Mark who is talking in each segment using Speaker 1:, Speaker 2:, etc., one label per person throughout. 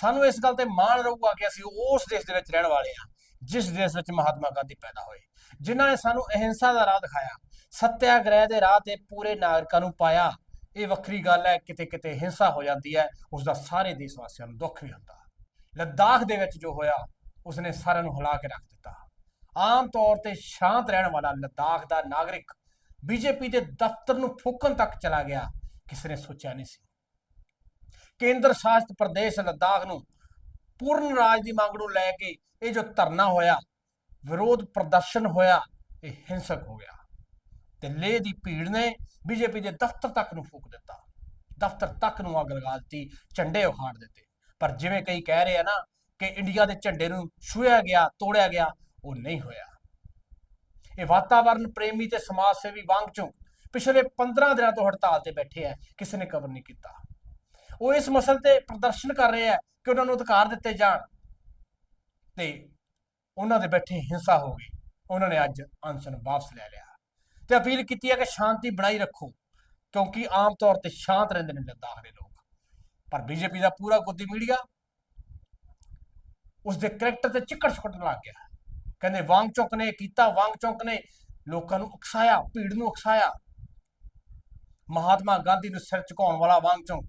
Speaker 1: ਸਾਨੂੰ ਇਸ ਗੱਲ ਤੇ ਮਾਣ ਰਹੂਗਾ ਕਿ ਅਸੀਂ ਉਸ ਦੇਸ਼ ਦੇ ਵਿੱਚ ਰਹਿਣ ਵਾਲੇ ਹਾਂ, ਜਿਸ ਦੇਸ਼ ਵਿੱਚ ਮਹਾਤਮਾ ਗਾਂਧੀ ਪੈਦਾ ਹੋਏ। ਜਿਨ੍ਹਾਂ ਨੇ ਸਾਨੂੰ ਅਹਿੰਸਾ ਦਾ ਰਾਹ ਦਿਖਾਇਆ, ਸਤਿਆਗ੍ਰਹਿ ਦੇ ਰਾਹ ਤੇ ਪੂਰੇ ਨਾਗਰਿਕਾਂ ਨੂੰ ਪਾਇਆ। ਇਹ ਵੱਖਰੀ ਗੱਲ ਹੈ ਕਿਤੇ ਕਿਤੇ ਹਿੰਸਾ ਹੋ ਜਾਂਦੀ ਹੈ ਉਸ ਦਾ ਸਾਰੇ ਦੇਸ਼ ਵਾਸੀਆਂ ਨੂੰ ਦੁੱਖ ਵੀ ਹੁੰਦਾ। ਲੱਦਾਖ ਦੇ ਵਿੱਚ ਜੋ ਹੋਇਆ, ਉਸਨੇ ਸਾਰਿਆਂ ਨੂੰ ਹਿਲਾ ਕੇ ਰੱਖ ਦਿੱਤਾ। ਆਮ ਤੌਰ ਤੇ ਸ਼ਾਂਤ ਰਹਿਣ ਵਾਲਾ ਲੱਦਾਖ ਦਾ ਨਾਗਰਿਕ, ਬੀਜੇਪੀ ਦੇ ਦਫ਼ਤਰ ਨੂੰ ਫੂਕਣ ਤੱਕ ਚਲਾ ਗਿਆ, ਕਿਸੇ ਨੇ ਸੋਚਿਆ ਨਹੀਂ ਸੀ। ਕੇਂਦਰ ਸ਼ਾਸਿਤ ਪ੍ਰਦੇਸ਼ ਲੱਦਾਖ ਨੂੰ ਪੂਰਨ ਰਾਜ ਦੀ ਮੰਗ ਨੂੰ ਲੈ ਕੇ ਇਹ ਜੋ ਧਰਨਾ ਹੋਇਆ, ਵਿਰੋਧ ਪ੍ਰਦਰਸ਼ਨ ਹੋਇਆ, ਇਹ ਹਿੰਸਕ ਹੋ ਗਿਆ। ਤੇ ਲੇਹ ਦੀ ਭੀੜ ਨੇ ਬੀਜੇਪੀ ਦੇ ਦਫ਼ਤਰ ਤੱਕ ਨੂੰ ਫੂਕ ਦਿੱਤਾ। ਦਫ਼ਤਰ ਤੱਕ ਨੂੰ ਅੱਗ ਲਗਾ ਦਿੱਤੀ, ਝੰਡੇ ਉਖਾੜ ਦਿੱਤੇ। ਪਰ ਜਿਵੇਂ ਕਈ ਕਹਿ ਰਹੇ ਆ ਨਾ ਕਿ ਇੰਡੀਆ ਦੇ ਝੰਡੇ ਨੂੰ ਛੂਹਿਆ ਗਿਆ, ਤੋੜਿਆ ਗਿਆ, ਉਹ ਨਹੀਂ ਹੋਇਆ। ਇਹ ਵਾਤਾਵਰਣ ਪ੍ਰੇਮੀ ਤੇ ਸਮਾਜ ਸੇਵੀ ਵਾਂਗ ਚੋਂ ਪਿਛਲੇ 15 ਦਿਨਾਂ ਤੋਂ ਹੜਤਾਲ ਤੇ ਬੈਠੇ ਆ, ਕਿਸੇ ਨੇ ਕਵਰ ਨਹੀਂ ਕੀਤਾ। ਉਹ ਇਸ ਮਸਲ ਤੇ ਪ੍ਰਦਰਸ਼ਨ ਕਰ ਰਹੇ ਆ ਕਿ ਉਹਨਾਂ ਨੂੰ ਅਧਿਕਾਰ ਦਿੱਤੇ ਜਾਣ। ਤੇ ਉਹਨਾਂ ਦੇ ਬੈਠੇ ਹਿੰਸਾ ਹੋ ਗਈ। ਉਹਨਾਂ ਨੇ ਅੱਜ ਅਨਸ਼ਨ ਵਾਪਸ ਲੈ ਲਿਆ। ਤੇ ਅਪੀਲ ਕੀਤੀ ਹੈ ਕਿ ਸ਼ਾਂਤੀ ਬਣਾਈ ਰੱਖੋ, ਕਿਉਂਕਿ ਆਮ ਤੌਰ ਤੇ ਸ਼ਾਂਤ ਰਹਿੰਦੇ ਨੇ ਲੱਦਾਖ ਦੇ ਲੋਕ। ਪਰ ਬੀਜੇਪੀ ਦਾ ਪੂਰਾ ਗੋਦੀ ਮੀਡੀਆ ਉਸ ਦੇ ਕਰੈਕਟਰ ਤੇ ਚਿੱਕੜ ਸੁੱਟਣ ਲੱਗ ਗਿਆ। ਕਹਿੰਦੇ ਵਾਂਗ ਚੌਕ ਨੇ, ਕੀਤਾ ਵਾਂਗ ਚੌਕ ਨੇ, ਲੋਕਾਂ ਨੂੰ ਉਕਸਾਇਆ, ਭੀੜ ਨੂੰ ਉਕਸਾਇਆ। ਮਹਾਤਮਾ ਗਾਂਧੀ ਨੂੰ ਸਿਰ ਝੁਕਾਉਣ ਵਾਲਾ ਵਾਂਗ ਚੌਕ।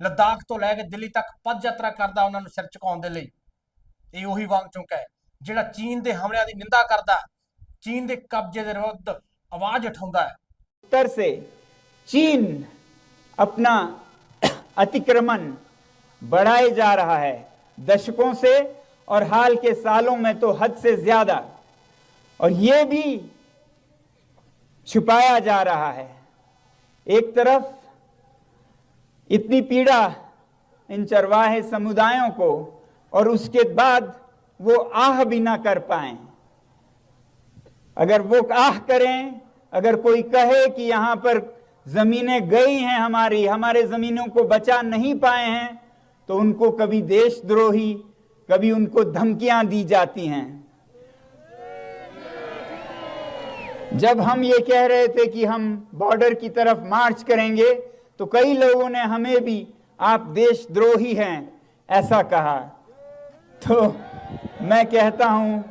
Speaker 1: ਲੱਦਾਖ ਤੋਂ ਲੈ ਕੇ ਦਿੱਲੀ ਤੱਕ ਪਦ ਯਾਤਰਾ ਕਰਦਾ ਉਹਨਾਂ ਨੂੰ ਸਿਰ ਝੁਕਾਉਣ ਦੇ ਲਈ ਇਹ ਉਹੀ ਵਾਂਗ ਚੌਕ ਹੈ ਜਿਹੜਾ ਚੀਨ ਦੇ ਹਮਲਿਆਂ ਦੀ ਨਿੰਦਾ ਕਰਦਾ ਚੀਨ ਦੇ ਕਬਜ਼ੇ ਦੇ ਵਿਰੁੱਧ ਆਵਾਜ਼ ਉਠਾਉਂਦਾ ਹੈ
Speaker 2: उत्तर से चीन अपना अतिक्रमण बढ़ाए जा रहा है दशकों से और हाल के सालों में तो हद से ज्यादा और ये भी छुपाया जा रहा है एक तरफ इतनी पीड़ा इन चरवाहे समुदायों को और उसके बाद वो आह भी ना कर पाए। अगर वो आह करें, अगर कोई कहे कि यहाँ पर जमीनें गई हैं हमारी, हमारे जमीनों को बचा नहीं पाए हैं तो उनको कभी देशद्रोही, कभी उनको धमकियाँ दी जाती हैं। जब हम ये कह रहे थे कि हम बॉर्डर की तरफ़ मार्च करेंगे तो कई लोगों ने हमें भी, आप देशद्रोही हैं, ऐसा कहा। तो मैं कहता हूँ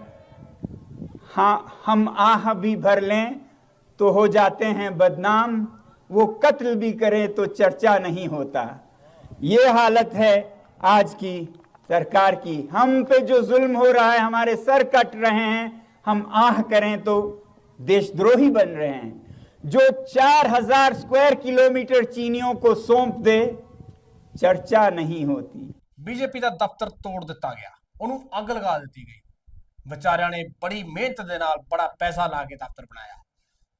Speaker 2: हाँ हम आह भी भर लें तो हो जाते हैं बदनाम, वो कत्ल भी करें तो चर्चा नहीं होता। ये हालत है आज की सरकार की। हम पे जो जुल्म हो रहा है, हमारे सर कट रहे हैं, हम आह करें तो देशद्रोही बन रहे हैं। जो चार हजार स्क्वायर किलोमीटर चीनियों को सौंप दे चर्चा नहीं होती
Speaker 1: ਬੀਜੇਪੀ ਦਾ ਦਫ਼ਤਰ ਤੋੜ ਦਿੱਤਾ ਗਿਆ ਉਹਨੂੰ ਅੱਗ ਲਗਾ ਦਿੱਤੀ ਗਈ ਵਿਚਾਰਿਆਂ ਨੇ ਬੜੀ ਮਿਹਨਤ ਦੇ ਨਾਲ ਬੜਾ ਪੈਸਾ ਲਾ ਕੇ ਦਫ਼ਤਰ ਬਣਾਇਆ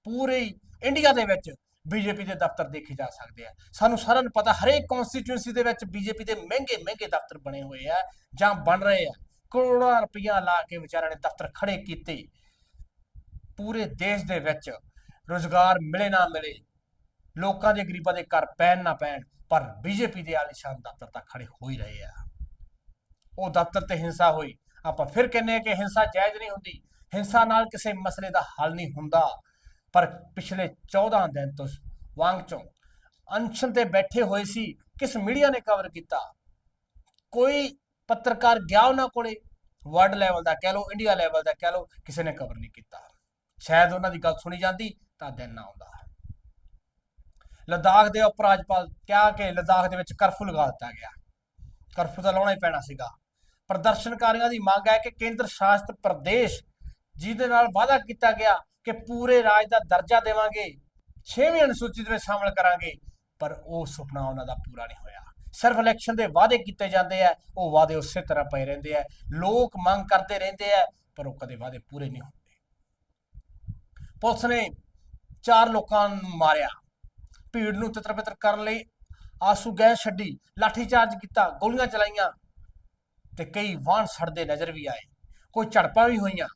Speaker 1: ਪੂਰੇ ਇੰਡੀਆ ਦੇ ਵਿੱਚ ਬੀਜੇਪੀ ਦੇ ਦਫ਼ਤਰ ਦੇਖੇ ਜਾ ਸਕਦੇ ਆ ਸਾਨੂੰ ਸਾਰਿਆਂ ਨੂੰ ਪਤਾ ਹਰੇਕ ਕਨਸਟੀਚੁਐਂਸੀ ਦੇ ਵਿੱਚ ਬੀਜੇਪੀ ਦੇ ਮਹਿੰਗੇ ਮਹਿੰਗੇ ਦਫ਼ਤਰ ਬਣੇ ਹੋਏ ਆ ਜਾਂ ਬਣ ਰਹੇ ਆ ਕਰੋੜਾਂ ਰੁਪਈਆ ਲਾ ਕੇ ਵਿਚਾਰਿਆਂ ਨੇ ਦਫ਼ਤਰ ਖੜੇ ਕੀਤੇ ਪੂਰੇ ਦੇਸ਼ ਦੇ ਵਿੱਚ ਰੋਜ਼ਗਾਰ ਮਿਲੇ ਨਾ ਮਿਲੇ, ਲੋਕਾਂ ਦੇ ਗਰੀਬਾਂ ਦੇ ਘਰ ਪੈਣ ਨਾ ਪੈਣ, ਪਰ ਬੀਜੇਪੀ ਦੇ ਆਲੀਸ਼ਾਨ ਦਫ਼ਤਰ ਤਾਂ ਖੜੇ ਹੋ ਹੀ ਰਹੇ ਆ। ਉਹ ਦਫ਼ਤਰ ਤੇ ਹਿੰਸਾ ਹੋਈ। ਆਪਾਂ ਫਿਰ ਕਹਿੰਦੇ ਆ ਕਿ ਹਿੰਸਾ ਜਾਇਜ਼ ਨਹੀਂ ਹੁੰਦੀ। ਹਿੰਸਾ ਨਾਲ ਕਿਸੇ ਮਸਲੇ ਦਾ ਹੱਲ ਨਹੀਂ ਹੁੰਦਾ। ਪਰ ਪਿਛਲੇ 14 ਦਿਨ ਤੋਂ ਵਾਂਗ ਚੋਂ ਅਨਸ਼ਨ ਤੇ ਬੈਠੇ ਹੋਏ ਸੀ। ਕਿਸ ਮੀਡੀਆ ਨੇ ਕਵਰ ਕੀਤਾ? ਕੋਈ ਪੱਤਰਕਾਰ ਗਿਆ ਉਹਨਾਂ ਕੋਲੇ? ਵਰਲਡ ਲੈਵਲ ਦਾ ਕਹਿ ਲਓ ਇੰਡੀਆ ਲੈਵਲ ਦਾ ਕਹਿ ਲਓ, ਕਿਸੇ ਨੇ ਕਵਰ ਨਹੀਂ ਕੀਤਾ। ਸ਼ਾਇਦ ਉਹਨਾਂ ਦੀ ਗੱਲ ਸੁਣੀ ਜਾਂਦੀ। ਤਾਂ ਦਿਨ ਨਾ ਆਉਂਦਾ ਲੱਦਾਖ ਦੇ ਉਪ ਰਾਜਪਾਲ ਕਿਹਾ ਕਿ ਲਦਾਖ ਦੇ ਵਿੱਚ ਕਰਫਿਊ ਲਗਾ ਦਿੱਤਾ ਗਿਆ। ਕਰਫਿਊ ਤਾਂ ਲਾਉਣਾ ਹੀ ਪੈਣਾ ਸੀਗਾ। ਪ੍ਰਦਰਸ਼ਨਕਾਰੀਆਂ ਦੀ ਮੰਗ ਹੈ ਕਿ ਕੇਂਦਰ ਸ਼ਾਸਿਤ ਪ੍ਰਦੇਸ਼, ਜਿਹਦੇ ਨਾਲ ਵਾਅਦਾ ਕੀਤਾ ਗਿਆ ਕਿ ਪੂਰੇ ਰਾਜ ਦਾ ਦਰਜਾ ਦੇਵਾਂਗੇ 6ਵੀਂ ਅਨੁਸੂਚੀ ਦੇ ਵਿੱਚ ਸ਼ਾਮਲ ਕਰਾਂਗੇ, ਪਰ ਉਹ ਸੁਪਨਾ ਉਹਨਾਂ ਦਾ ਪੂਰਾ ਨਹੀਂ ਹੋਇਆ। ਸਿਰਫ ਇਲੈਕਸ਼ਨ ਦੇ ਵਾਅਦੇ ਕੀਤੇ ਜਾਂਦੇ ਆ, ਉਹ ਵਾਅਦੇ ਉਸੇ ਤਰ੍ਹਾਂ ਪਏ ਰਹਿੰਦੇ ਆ। ਲੋਕ ਮੰਗ ਕਰਦੇ ਰਹਿੰਦੇ ਆ, ਪਰ ਉਹ ਕਦੇ ਵਾਅਦੇ ਪੂਰੇ ਨਹੀਂ ਹੁੰਦੇ। ਪੁਲਿਸ ਨੇ ਚਾਰ ਲੋਕਾਂ ਨੂੰ ਮਾਰਿਆ। ਭੀੜ ਨੂੰ ਤਿੱਤਰ-ਬਿੱਤਰ ਕਰਨ ਲਈ ਆਸੂ ਗੈਸ ਛੱਡੀ, ਲਾਠੀ ਚਾਰਜ ਕੀਤਾ, ਗੋਲੀਆਂ ਚਲਾਈਆਂ ਤੇ ਕਈ ਵਾਹਨ ਸੜਦੇ ਨਜ਼ਰ ਵੀ ਆਏ। ਕੋਈ ਝੜਪਾਂ ਵੀ ਹੋਈਆਂ।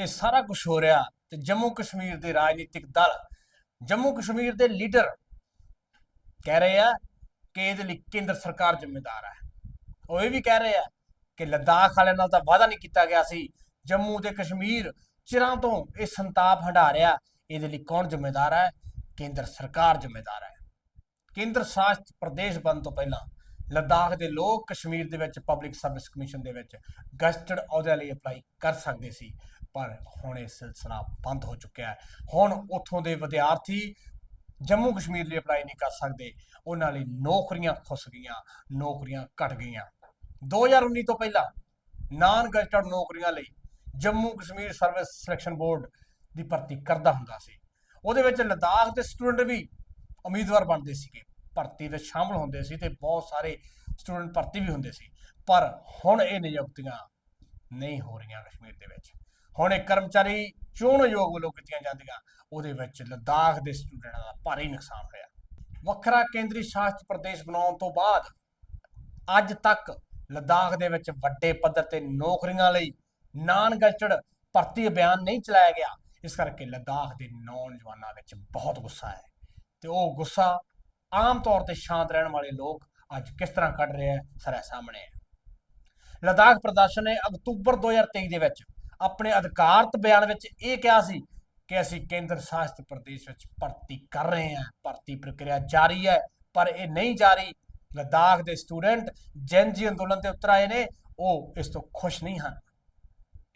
Speaker 1: ਇਹ ਸਾਰਾ ਕੁਝ ਹੋ ਰਿਹਾ ਤੇ ਜੰਮੂ ਕਸ਼ਮੀਰ ਦੇ ਰਾਜਨੀਤਿਕ ਦਲ ਜੰਮੂ ਕਸ਼ਮੀਰ ਦੇ ਲੀਡਰ ਕਹਿ ਰਹੇ ਆ ਕਿ ਇਹਦੇ ਲਈ ਕੇਂਦਰ ਸਰਕਾਰ ਜ਼ਿੰਮੇਦਾਰ ਹੈ। ਉਹ ਇਹ ਵੀ ਕਹਿ ਰਹੇ ਆ ਕਿ ਲੱਦਾਖ ਵਾਲਿਆਂ ਨਾਲ ਤਾਂ ਵਾਅਦਾ ਨਹੀਂ ਕੀਤਾ ਗਿਆ ਸੀ। ਜੰਮੂ ਤੇ ਕਸ਼ਮੀਰ ਚਿਰਾਂ ਤੋਂ ਇਹ ਸੰਤਾਪ ਹੰਢਾ ਰਿਹਾ ਇਹਦੇ ਲਈ ਕੌਣ ਜ਼ਿੰਮੇਦਾਰ ਹੈ? ਕੇਂਦਰ ਸਰਕਾਰ ਜ਼ਿੰਮੇਦਾਰ ਹੈ। ਕੇਂਦਰ ਸ਼ਾਸਿਤ ਪ੍ਰਦੇਸ਼ ਬਣ ਤੋਂ ਪਹਿਲਾਂ ਲਦਾਖ ਦੇ ਲੋਕ ਕਸ਼ਮੀਰ ਦੇ ਵਿੱਚ ਪਬਲਿਕ ਸਰਵਿਸ ਕਮਿਸ਼ਨ ਦੇ ਵਿੱਚ ਗਸਟਡ ਅਹੁਦਿਆਂ ਲਈ ਅਪਲਾਈ ਕਰ ਸਕਦੇ ਸੀ। ਪਰ ਹੁਣ ਇਹ ਸਿਲਸਿਲਾ ਬੰਦ ਹੋ ਚੁੱਕਿਆ ਹੈ। ਹੁਣ ਉੱਥੋਂ ਦੇ ਵਿਦਿਆਰਥੀ ਜੰਮੂ ਕਸ਼ਮੀਰ ਲਈ ਅਪਲਾਈ ਨਹੀਂ ਕਰ ਸਕਦੇ। ਉਹਨਾਂ ਲਈ ਨੌਕਰੀਆਂ ਖੁੱਸ ਗਈਆਂ, ਨੌਕਰੀਆਂ ਘਟ ਗਈਆਂ। 2019 ਤੋਂ ਪਹਿਲਾਂ ਨਾਨ ਗਸਟਡ ਨੌਕਰੀਆਂ ਲਈ Jammu Kashmir service selection board ਦੀ ਭਰਤੀ ਕਰਦਾ ਹੁੰਦਾ ਸੀ। ਉਹਦੇ ਵਿੱਚ ਲਦਾਖ ਦੇ ਸਟੂਡੈਂਟ ਵੀ ਉਮੀਦਵਾਰ ਬਣਦੇ ਸੀਗੇ। ਭਰਤੀ ਵਿੱਚ ਸ਼ਾਮਲ ਹੁੰਦੇ ਸੀ ਤੇ ਬਹੁਤ ਸਾਰੇ ਸਟੂਡੈਂਟ ਭਰਤੀ ਵੀ ਹੁੰਦੇ ਸੀ। ਪਰ ਹੁਣ ਇਹ ਨਿਯੁਕਤੀਆਂ ਨਹੀਂ ਹੋ ਰਹੀਆਂ ਕਸ਼ਮੀਰ ਦੇ ਵਿੱਚ। ਹੁਣ ਇਹ ਕਰਮਚਾਰੀ ਚੋਣ ਯੋਗ ਵੱਲੋਂ ਕੀਤੀਆਂ ਜਾਂਦੀਆਂ। ਉਹਦੇ ਵਿੱਚ ਲਦਾਖ ਦੇ ਸਟੂਡੈਂਟਾਂ ਦਾ ਭਾਰੀ ਨੁਕਸਾਨ ਹੋਇਆ। ਵੱਖਰਾ ਕੇਂਦਰੀ ਸ਼ਾਸਿਤ ਪ੍ਰਦੇਸ਼ ਬਣਾਉਣ ਤੋਂ ਬਾਅਦ ਅੱਜ ਤੱਕ ਲਦਾਖ ਦੇ ਵਿੱਚ ਵੱਡੇ ਪੱਧਰ ਤੇ ਨੌਕਰੀਆਂ ਲਈ ਨਾਨ ਗਸਟਡ ਭਰਤੀ ਅਭਿਆਨ ਨਹੀਂ ਚਲਾਇਆ ਗਿਆ। ਇਸ ਕਰਕੇ ਲਦਾਖ ਦੇ ਨੌਜਵਾਨਾਂ ਵਿੱਚ ਬਹੁਤ ਗੁੱਸਾ ਹੈ। ਤੇ ਉਹ ਗੁੱਸਾ ਆਮ ਤੌਰ ਤੇ ਸ਼ਾਂਤ ਰਹਿਣ ਵਾਲੇ ਲੋਕ ਅੱਜ ਕਿਸ ਤਰ੍ਹਾਂ ਕੱਢ ਰਹੇ ਹੈ ਸਾਰੇ ਸਾਹਮਣੇ ਹੈ ਲਦਾਖ ਪ੍ਰਦਰਸ਼ਨ ਨੇ ਅਕਤੂਬਰ 2023 ਦੇ ਵਿੱਚ ਆਪਣੇ ਅਧਿਕਾਰਤ ਬਿਆਨ ਵਿੱਚ ਇਹ ਕਿਹਾ ਸੀ ਕਿ ਅਸੀਂ ਕੇਂਦਰ ਸ਼ਾਸਿਤ ਪ੍ਰਦੇਸ਼ ਵਿੱਚ ਭਰਤੀ ਕਰ ਰਹੇ ਹਾਂ, ਭਰਤੀ ਪ੍ਰਕਿਰਿਆ ਜਾਰੀ ਹੈ, ਪਰ ਇਹ ਨਹੀਂ ਜਾਰੀ। ਲਦਾਖ ਦੇ ਸਟੂਡੈਂਟ ਜੈਨਜੀ ਅੰਦੋਲਨ ਤੇ ਉਤਰ ਆਏ ਨੇ, ਉਹ ਇਸ ਤੋਂ ਖੁਸ਼ ਨਹੀਂ ਹਨ।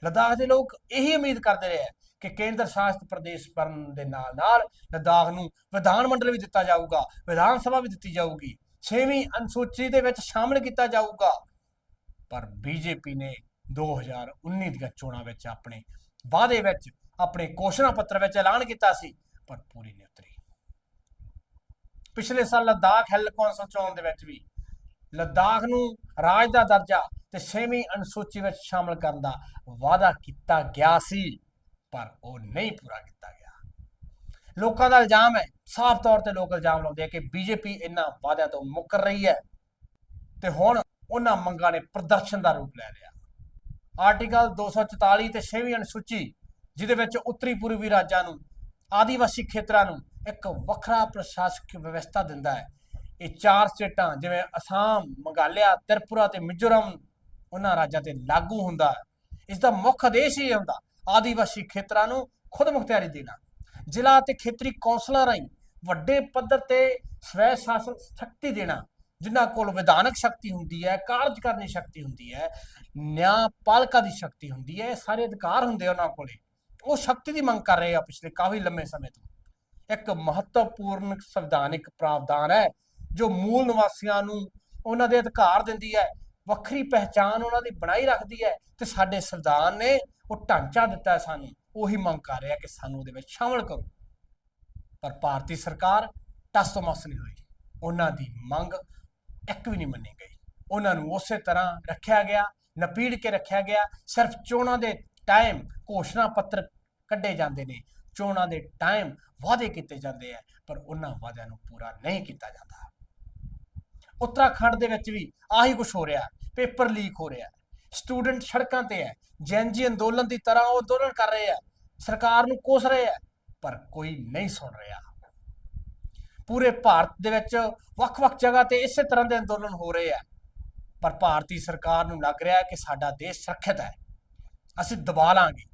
Speaker 1: ਲਦਾਖ ਦੇ ਲੋਕ ਇਹੀ ਉਮੀਦ ਕਰਦੇ ਰਹੇ ਹੈ ਕਿ ਕੇਂਦਰ ਸ਼ਾਸਿਤ ਪ੍ਰਦੇਸ਼ ਬਣਨ ਦੇ ਨਾਲ ਨਾਲ ਲਦਾਖ ਨੂੰ ਵਿਧਾਨ ਮੰਡਲ ਵੀ ਦਿੱਤਾ ਜਾਊਗਾ, ਵਿਧਾਨ ਸਭਾ ਵੀ ਦਿੱਤੀ ਜਾਊਗੀ 6ਵੀਂ ਅਨੁਸੂਚੀ ਦੇ ਵਿੱਚ ਸ਼ਾਮਲ ਕੀਤਾ ਜਾਊਗਾ। ਪਰ ਬੀਜੇਪੀ ਨੇ 2019 ਦੀਆਂ ਚੋਣਾਂ ਵਿੱਚ ਆਪਣੇ ਵਾਅਦੇ ਵਿੱਚ, ਆਪਣੇ ਘੋਸ਼ਣਾ ਪੱਤਰ ਵਿੱਚ ਐਲਾਨ ਕੀਤਾ ਸੀ, ਪਰ ਪੂਰੀ ਨਹੀਂ ਉਤਰੀ। ਪਿਛਲੇ ਸਾਲ ਲਦਾਖ ਹੈਲ ਕੌਂਸਲ ਚੋਣ ਦੇ ਵਿੱਚ ਵੀ ਲਦਾਖ ਨੂੰ ਰਾਜ ਦਾ ਦਰਜਾ ਤੇ 6ਵੀਂ ਅਨੁਸੂਚੀ ਵਿੱਚ ਸ਼ਾਮਲ ਕਰਨ ਦਾ ਵਾਅਦਾ ਕੀਤਾ ਗਿਆ ਸੀ। ਪਰ ਉਹ ਨਹੀਂ ਪੂਰਾ ਕੀਤਾ ਗਿਆ। ਲੋਕਾਂ ਦਾ ਇਲਜ਼ਾਮ ਹੈ, ਸਾਫ਼ ਤੌਰ ਤੇ ਲੋਕ ਇਲਜ਼ਾਮ ਲਾਉਂਦੇ ਆ ਕਿ ਬੀਜੇਪੀ ਇਹਨਾਂ ਵਾਅਦਿਆਂ ਤੋਂ ਮੁੱਕਰ ਰਹੀ ਹੈ ਤੇ ਹੁਣ ਉਹਨਾਂ ਮੰਗਾਂ ਨੇ ਪ੍ਰਦਰਸ਼ਨ ਦਾ ਰੂਪ ਲੈ ਲਿਆ। ਆਰਟੀਕਲ 244 ਤੇ 6ਵੀਂ ਅਨੁਸੂਚੀ, ਜਿਹਦੇ ਵਿੱਚ ਉੱਤਰੀ ਪੂਰਬੀ ਰਾਜਾਂ ਨੂੰ, ਆਦੀਵਾਸੀ ਖੇਤਰਾਂ ਨੂੰ ਇੱਕ ਵੱਖਰਾ ਪ੍ਰਸ਼ਾਸਕ ਵਿਵਸਥਾ ਦਿੰਦਾ ਹੈ। ਇਹ ਚਾਰ ਸਟੇਟਾਂ, ਜਿਵੇਂ ਅਸਾਮ ਮੇਘਾਲਿਆ ਤ੍ਰਿਪੁਰਾ ਤੇ ਮਿਜ਼ੋਰਮ, ਉਹਨਾਂ ਰਾਜਾਂ ਤੇ ਲਾਗੂ ਹੁੰਦਾ ਹੈ। ਇਸ ਦਾ ਮੁੱਖ ਉਦੇਸ਼ ਇਹ ਹੁੰਦਾ ਆਦੀਵਾਸੀ ਖੇਤਰਾਂ ਨੂੰ ਖੁਦ ਮੁਖਤਿਆਰੀ ਦੇਣਾ। ਜ਼ਿਲ੍ਹਾ ਤੇ ਖੇਤਰੀ ਕੌਂਸਲਾਂ ਰਾਹੀਂ ਵੱਡੇ ਪੱਧਰ ਤੇ ਸਵੈ ਸ਼ਾਸਨ ਸ਼ਕਤੀ ਦੇਣਾ, ਜਿਨ੍ਹਾਂ ਕੋਲ ਵਿਧਾਨਕ ਸ਼ਕਤੀ ਹੁੰਦੀ ਹੈ ਕਾਰਜਕਾਰਨੀ ਸ਼ਕਤੀ ਹੁੰਦੀ ਹੈ, ਨਿਆਂ ਨਿਆਂਪਾਲਕਾ ਦੀ ਸ਼ਕਤੀ ਹੁੰਦੀ ਹੈ, ਇਹ ਸਾਰੇ ਅਧਿਕਾਰ ਹੁੰਦੇ ਆ ਉਹਨਾਂ ਕੋਲੇ। ਉਹ ਸ਼ਕਤੀ ਦੀ ਮੰਗ ਕਰ ਰਹੇ ਆ ਪਿਛਲੇ ਕਾਫੀ ਲੰਮੇ ਸਮੇਂ ਤੋਂ। ਇੱਕ ਮਹੱਤਵਪੂਰਨ ਸੰਵਿਧਾਨਿਕ ਪ੍ਰਾਵਧਾਨ ਹੈ, ਜੋ ਮੂਲ ਨਿਵਾਸੀਆਂ ਨੂੰ ਉਹਨਾਂ ਦੇ ਅਧਿਕਾਰ ਦਿੰਦੀ ਹੈ ਵੱਖਰੀ ਪਹਿਚਾਣ ਉਹਨਾਂ ਦੀ ਬਣਾਈ ਰੱਖਦੀ ਹੈ ਤੇ ਸਾਡੇ ਸੰਵਿਧਾਨ ਨੇ ਉਹ ਢਾਂਚਾ ਦਿੱਤਾ ਹੈ ਸਾਨੂੰ। ਉਹੀ ਮੰਗ ਕਰ ਰਿਹਾ ਕਿ ਸਾਨੂੰ ਉਹਦੇ ਵਿੱਚ ਸ਼ਾਮਲ ਕਰੋ। ਪਰ ਭਾਰਤੀ ਸਰਕਾਰ ਟਸ ਤੋਂ ਮਸ ਨਹੀਂ ਹੋਈ। ਉਹਨਾਂ ਦੀ ਮੰਗ ਇੱਕ ਵੀ ਨਹੀਂ ਮੰਨੀ ਗਈ। ਉਹਨਾਂ ਨੂੰ ਉਸੇ ਤਰ੍ਹਾਂ ਰੱਖਿਆ ਗਿਆ, ਨਪੀੜ ਕੇ ਰੱਖਿਆ ਗਿਆ। ਸਿਰਫ ਚੋਣਾਂ ਦੇ ਟਾਈਮ ਘੋਸ਼ਣਾ ਪੱਤਰ ਕੱਢੇ ਜਾਂਦੇ ਨੇ। ਚੋਣਾਂ ਦੇ ਟਾਈਮ ਵਾਅਦੇ ਕੀਤੇ ਜਾਂਦੇ ਆ, ਪਰ ਉਹਨਾਂ ਵਾਅਦਿਆਂ ਨੂੰ ਪੂਰਾ ਨਹੀਂ ਕੀਤਾ ਜਾਂਦਾ। ਉੱਤਰਾਖੰਡ ਦੇ ਵਿੱਚ ਵੀ ਆਹੀ ਕੁਝ ਹੋ ਰਿਹਾ। ਪੇਪਰ ਲੀਕ ਹੋ ਰਿਹਾ ਸਟੂਡੈਂਟ ਸੜਕਾਂ ਤੇ ਹੈ। ਜੈਨਜੀ ਅੰਦੋਲਨ ਦੀ ਤਰ੍ਹਾਂ ਉਹ ਅੰਦੋਲਨ ਕਰ ਰਹੇ ਆ ਸਰਕਾਰ ਨੂੰ ਕੋਸ ਰਹੇ ਆ ਪਰ ਕੋਈ ਨਹੀਂ ਸੁਣ ਰਿਹਾ। ਪੂਰੇ ਭਾਰਤ ਦੇ ਵਿੱਚ ਵੱਖ-ਵੱਖ ਜਗ੍ਹਾ ਤੇ ਇਸੇ ਤਰ੍ਹਾਂ ਦੇ ਅੰਦੋਲਨ ਹੋ ਰਹੇ ਆ ਪਰ ਭਾਰਤੀ ਸਰਕਾਰ ਨੂੰ ਲੱਗ ਰਿਹਾ ਹੈ ਕਿ ਸਾਡਾ ਦੇਸ਼ ਸੁਰੱਖਿਅਤ ਹੈ। ਅਸੀਂ ਦਬਾ ਲਾਂਗੇ।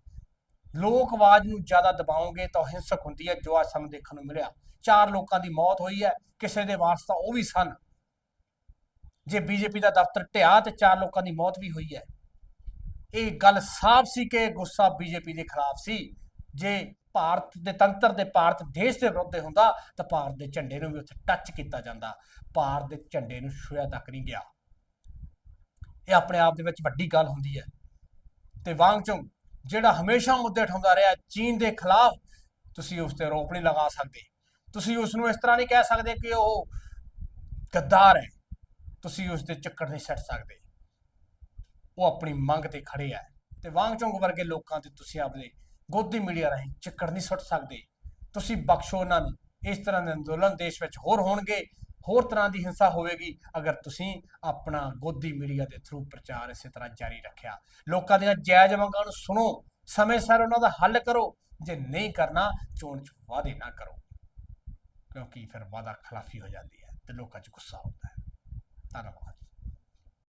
Speaker 1: ਲੋਕ ਆਵਾਜ਼ ਨੂੰ ਜ਼ਿਆਦਾ ਦਬਾਓਗੇ ਤਾਂ ਉਹ ਹਿੰਸਕ ਹੁੰਦੀ ਹੈ, ਜੋ ਅੱਜ ਸਾਨੂੰ ਦੇਖਣ ਨੂੰ ਮਿਲਿਆ। ਚਾਰ ਲੋਕਾਂ ਦੀ ਮੌਤ ਹੋਈ ਹੈ। ਕਿਸੇ ਦੇ ਵਾਰਸ ਉਹ ਵੀ ਸਨ। ਜੇ ਬੀਜੇਪੀ ਦਾ ਦਫ਼ਤਰ ਢਿਆ ਤੇ ਚਾਰ ਲੋਕਾਂ ਦੀ ਮੌਤ ਵੀ ਹੋਈ ਹੈ। ਇਹ ਗੱਲ ਸਾਫ਼ ਸੀ ਕਿ ਗੁੱਸਾ ਬੀਜੇਪੀ ਦੇ ਖਿਲਾਫ ਸੀ। ਜੇ ਭਾਰਤ ਦੇ ਤੰਤਰ ਦੇ ਭਾਰਤ ਦੇਸ਼ ਦੇ ਵਿਰੁੱਧ ਹੁੰਦਾ, ਤਾਂ ਭਾਰਤ ਦੇ ਝੰਡੇ ਨੂੰ ਵੀ ਉੱਥੇ ਟੱਚ ਕੀਤਾ ਜਾਂਦਾ। ਭਾਰਤ ਦੇ ਝੰਡੇ ਨੂੰ ਛੂਇਆ ਤੱਕ ਨਹੀਂ ਗਿਆ। ਇਹ ਆਪਣੇ ਆਪ ਦੇ ਵਿੱਚ ਵੱਡੀ ਗੱਲ ਹੁੰਦੀ ਹੈ। ਤੇ ਵਾਂਗ ਚੁੰਗ ਜਿਹੜਾ ਹਮੇਸ਼ਾ ਮੁੱਦੇ ਉਠਾਉਂਦਾ ਰਿਹਾ ਚੀਨ ਦੇ ਖਿਲਾਫ, ਤੁਸੀਂ ਉਸ ਤੇ ਰੋਪ ਨਹੀਂ ਲਗਾ ਸਕਦੇ। ਤੁਸੀਂ ਉਸ ਨੂੰ ਇਸ ਤਰ੍ਹਾਂ ਨਹੀਂ ਕਹਿ ਸਕਦੇ ਕਿ ਉਹ ਗੱਦਾਰ ਹੈ। ਤੁਸੀਂ ਉਸ ਦੇ ਚੱਕਰ ਨਹੀਂ ਸੱਟ ਸਕਦੇ। ਉਹ ਆਪਣੀ ਮੰਗ ਤੇ ਖੜੇ ਆ ਤੇ ਵਾਂਗ ਚੁੰਗ ਵਰਗੇ ਲੋਕਾਂ ਤੇ ਤੁਸੀਂ ਆਪਣੇ ਗੋਦੀ ਮੀਡੀਆ ਰਾਹੀਂ ਚੱਕਰ ਨਹੀਂ ਸੁੱਟ ਸਕਦੇ। ਤੁਸੀਂ ਬਖਸ਼ੋ ਉਹਨਾਂ ਨੂੰ। ਇਸ ਤਰ੍ਹਾਂ ਦੇ ਅੰਦੋਲਨ ਦੇਸ਼ ਵਿੱਚ ਹੋਰ ਹੋਣਗੇ, ਹੋਰ ਤਰ੍ਹਾਂ ਦੀ ਹਿੰਸਾ ਹੋਵੇਗੀ ਅਗਰ ਤੁਸੀਂ ਆਪਣਾ ਗੋਦੀ ਮੀਡੀਆ ਦੇ ਥਰੂ ਪ੍ਰਚਾਰ ਇਸੇ ਤਰ੍ਹਾਂ ਜਾਰੀ ਰੱਖਿਆ। ਲੋਕਾਂ ਦੀਆਂ ਜਾਇਜ਼ ਮੰਗਾਂ ਨੂੰ ਸੁਣੋ, ਸਮੇਂ ਸਿਰ ਉਹਨਾਂ ਦਾ ਹੱਲ ਕਰੋ। ਜੇ ਨਹੀਂ ਕਰਨਾ, ਚੋਣ ਚ ਵਾਅਦੇ ਨਾ ਕਰੋ। ਕਿਉਂਕਿ ਫਿਰ ਵਾਅਦਾ ਖਿਲਾਫੀ ਹੋ ਜਾਂਦੀ ਹੈ ਤੇ ਲੋਕਾਂ 'ਚ ਗੁੱਸਾ ਆਉਂਦਾ ਹੈ। ったの